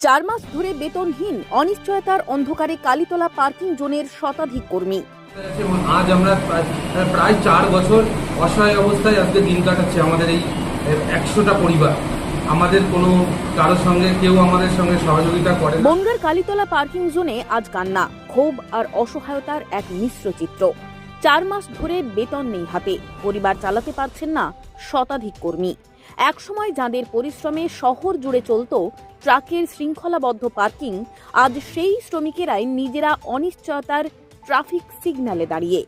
চার মাস ধরে বেতনহীন অনিশ্চয়তার অন্ধকারে কালীতলা পার্কিং জোনের শতাধিক কর্মী। আজ আমরা প্রায় চার বছর অসহায় অবস্থায় আজকে দিন কাটাচ্ছে আমাদের এই একশোটা পরিবার। আমাদের কোনো কারোর সঙ্গে কেউ আমাদের সঙ্গে সহযোগিতা করে না। বনগার কালীতলা পার্কিং জোনে আজ কান্না ক্ষোভ আর অসহায়তার এক মিশ্র চিত্র। চার মাস ধরে বেতন নেই হাতে পরিবার চালাতে পারছেন না শতাধিক কর্মী। একসময় যাঁদের পরিশ্রমে শহর জুড়ে চলত ট্রাকের শৃঙ্খলাবদ্ধ পার্কিং আজ সেই শ্রমিকেরাই নিজেরা অনিশ্চয়তার ট্রাফিক সিগন্যালে দাঁড়িয়ে।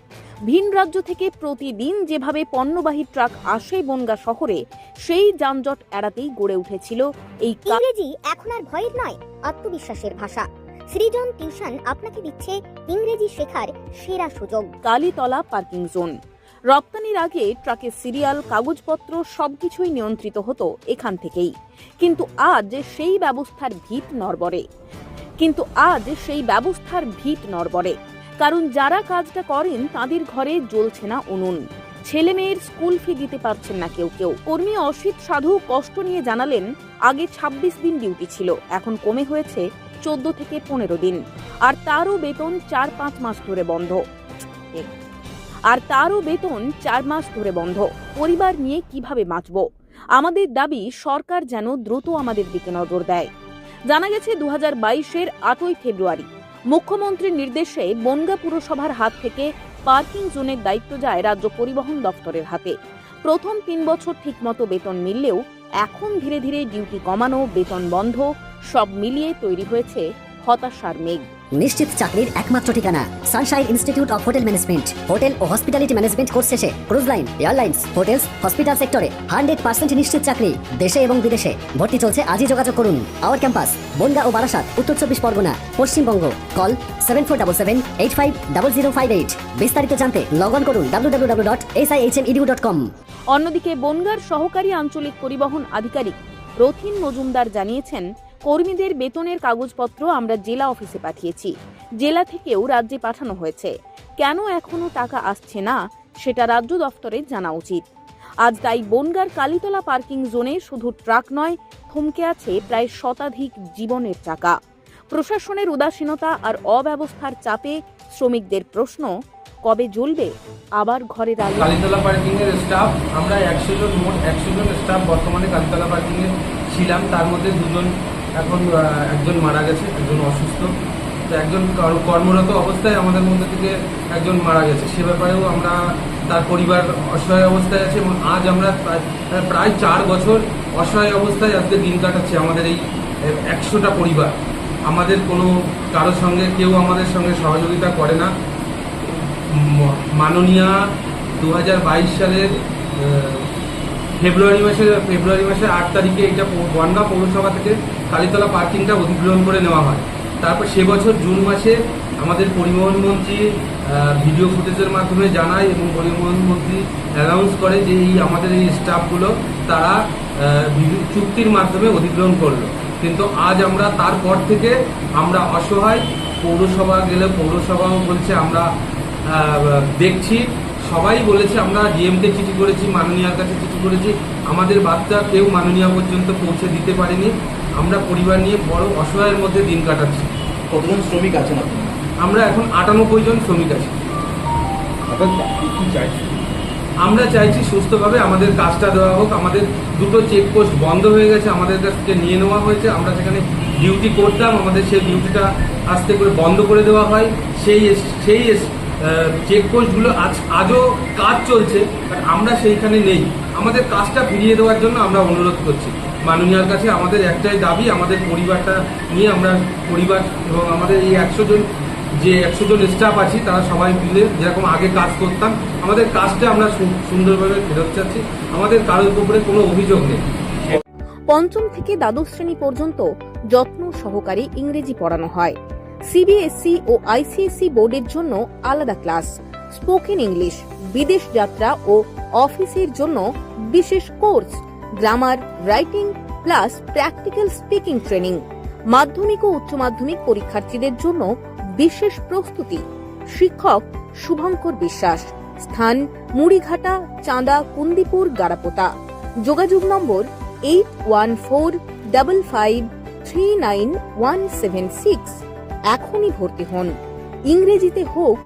ভিন রাজ্য থেকে প্রতিদিন যেভাবে পণ্যবাহী ট্রাক আসে বনগা শহরে সেই যানজট এড়াতেই গড়ে উঠেছিল এই ইংরেজি এখন আর ভয়ের নয় আত্মবিশ্বাসের ভাষা। সৃজন টিউশন আপনাকে দিচ্ছে ইংরেজি শেখার সেরা সুযোগ। Kalitala parking zone. রপ্তানির আগে ট্রাকের সিরিয়াল, কাগজপত্র সবকিছুই নিয়ন্ত্রিত হতো এখান থেকেই। কিন্তু আজ সেই ব্যবস্থার ভিত নড়বড়ে। কিন্তু আজ সেই ব্যবস্থার ভিত নড়বড়ে। কারণ যারা কাজটা করেন, তাদের ঘরে জ্বলছে না উনুন। ছেলে মেয়ের স্কুল ফি দিতে পারছেন না কেউ কেউ। কর্মী অসিত সাধু কষ্ট নিয়ে জানালেন, আগে ২৬ দিন ডিউটি ছিল, এখন কমে হয়েছে চোদ্দ থেকে পনেরো দিন। আর তারও বেতন চার পাঁচ মাস ধরে বন্ধ। আর তারও বেতন চার মাস ধরে বন্ধ। পরিবার নিয়ে কীভাবে বাঁচব? আমাদের দাবি, সরকার যেন দ্রুত আমাদের দিকে নজর দেয়। জানা গেছে দু হাজার বাইশের আটই ফেব্রুয়ারি মুখ্যমন্ত্রীর নির্দেশে বনগা পুরসভার হাত থেকে পার্কিং জোনের দায়িত্ব যায় রাজ্য পরিবহন দপ্তরের হাতে। প্রথম তিন বছর ঠিকমতো বেতন মিললেও এখন ধীরে ধীরে ডিউটি কমানো, বেতন বন্ধ, সব মিলিয়ে তৈরি হয়েছে হতাশার মেঘ। নিশ্চিত চাকরির একমাত্র ঠিকানা sunshine institute of hotel management hotel O hospitality management course শেষে cruise line airlines hotels hospital সেক্টরে হান্ড্রেড পার্সেন্ট নিশ্চিত চাকরি দেশে এবং বিদেশে। ভর্তি চলছে আজই যোগাযোগ করুন। Our campus Bangaon O Barasat Uttar Chabbish Pargana Paschimbanga. Call seven four double seven eight five double zero five eight বিস্তারিত জানতে লগ অন করুন W W W dot S I H M edu dot com অন্যদিকে বনগার সহকারী আঞ্চলিক পরিবহন আধিকারিক রথিন মজুমদার জানিয়েছেন কর্মীদের বেতনের কাগজপত্র আমরা জেলা অফিসে পাঠিয়েছি। জেলা থেকেও রাজ্যে পাঠানো হয়েছে। কেন এখনও টাকা আসছে না, সেটা রাজ্য দফতরে জানা উচিত। আজ তাই বনগার কালীতলা পার্কিং জোনে শুধু ট্রাক নয়, থমকে আছে প্রায় শতাধিক জীবনের চাকা প্রশাসনের উদাসীনতা আর অব্যবস্থার চাপে শ্রমিকদের প্রশ্ন, কবে জ্বলবে? আবার ঘরে আলো কালীতলা পার্কিং এর স্টাফ, আমরা একশো জন মোট একশো জন স্টাফ বর্তমানে কালীতলা পার্কিং এ ছিলাম, তার মধ্যে দুজন এখন একজন মারা গেছে, একজন অসুস্থ। তো একজন কর্মরত অবস্থায় আমাদের মধ্যে থেকে একজন মারা গেছে। সে ব্যাপারেও আমরা, তার পরিবার অসহায় অবস্থায় আছে এবং আজ আমরা প্রায় চার বছর অসহায় অবস্থায় আজকে দিন কাটাচ্ছি আমাদের এই একশোটা পরিবার। আমাদের কোনো, কারোর সঙ্গে কেউ আমাদের সঙ্গে সহযোগিতা করে না। মাননীয়া দু হাজার বাইশ সালের ফেব্রুয়ারি মাসের ফেব্রুয়ারি মাসের আট তারিখে এটা বনগাঁ পৌরসভা থেকে কালীতলা পার্কিংটা অধিগ্রহণ করে নেওয়া হয়। তারপর সে বছর জুন মাসে আমাদের পরিবহন মন্ত্রী ভিডিও ফুটেজের মাধ্যমে জানায় এবং পরিবহন মন্ত্রী অ্যানাউন্স করে যে এই আমাদের এই স্টাফগুলো তারা চুক্তির মাধ্যমে অধিগ্রহণ করল। কিন্তু আজ আমরা তারপর থেকে আমরা অসহায় পৌরসভা গেলে পৌরসভাও বলছে আমরা দেখছি সবাই বলেছে আমরা ডিএমকে চিঠি করেছি মাননীয়ার কাছে চিঠি করেছি। আমাদের বার্তা কেউ মাননীয়া পর্যন্ত পৌঁছে দিতে পারেনি। আমরা পরিবার নিয়ে বড় অসহায়ের মধ্যে দিন কাটাচ্ছি। কতজন শ্রমিক আছেন আপনারা? আমরা এখন আটানব্বই জন শ্রমিক আছি। আমরা চাইছি সুস্থভাবে আমাদের কাজটা দেওয়া হোক। আমাদের দুটো চেকপোস্ট বন্ধ হয়ে গেছে আমাদের কাছ থেকে নিয়ে নেওয়া হয়েছে। আমরা সেখানে ডিউটি করতাম আমাদের সেই ডিউটিটা আস্তে করে বন্ধ করে দেওয়া হয়। সেই এস- সেই চেকপোস্টগুলো আজ, আজও কাজ চলছে বাট আমরা সেইখানে নেই। আমাদের কাজটা ফিরিয়ে দেওয়ার জন্য আমরা অনুরোধ করছি। মাননীয়ার কাছে আমাদের একটাই দাবি, আমাদের পরিবারটা নিয়ে আমরা পরিবার এবং আমাদের এই একশো জন, যে একশো জন স্টাফ আছি, তারা সবাই মিলে যেরকম আগে কাজ করতাম, আমাদের কাজটা আমরা সুন্দরভাবে ফেরত চাচ্ছি। আমাদের কারোর উপরে কোনো অভিযোগ নেই। পঞ্চম থেকে দ্বাদশ শ্রেণি পর্যন্ত যত্ন সহকারে ইংরেজি পড়ানো হয়। সিবিএসই ও আইসিএসসি বোর্ডের জন্য আলাদা ক্লাস, স্পোকেন ইংলিশ, বিদেশ যাত্রা ও অফিসের জন্য বিশেষ course, grammar, writing plus practical speaking training, মাধ্যমিক ও উচ্চ মাধ্যমিক পরীক্ষার্থীদের জন্য বিশেষ প্রস্তুতি। শিক্ষক শুভঙ্কর বিশ্বাস, স্থান মুড়িঘাটা, চাঁদা, কুন্দিপুর, গারাপোতা। যোগাযোগ নম্বর eight one four double five three nine one seven six এখনই ভর্তি হন। ইংরেজিতে হোক